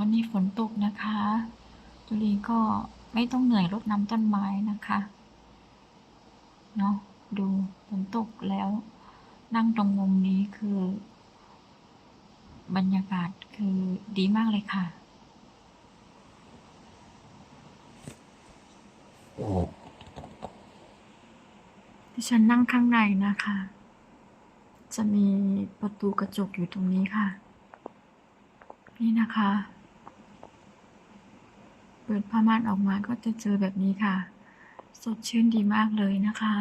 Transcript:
วันนี้ฝนตกนะคะจุลีก็ไม่ต้องเหนื่อยรดน้ำต้นไม้นะคะเนาะดูฝนตกแล้ว นั่งตรงมุมนี้คือ บรรยากาศคือดีมากเลยค่ะดิฉันนั่งข้างในนะคะ จะมีประตูกระจกอยู่ตรงนี้ค่ะ นี่นะคะ เปิดผ้าม่านออกมาก็จะเจอแบบนี้ค่ะ สดชื่นดีมากเลยนะคะ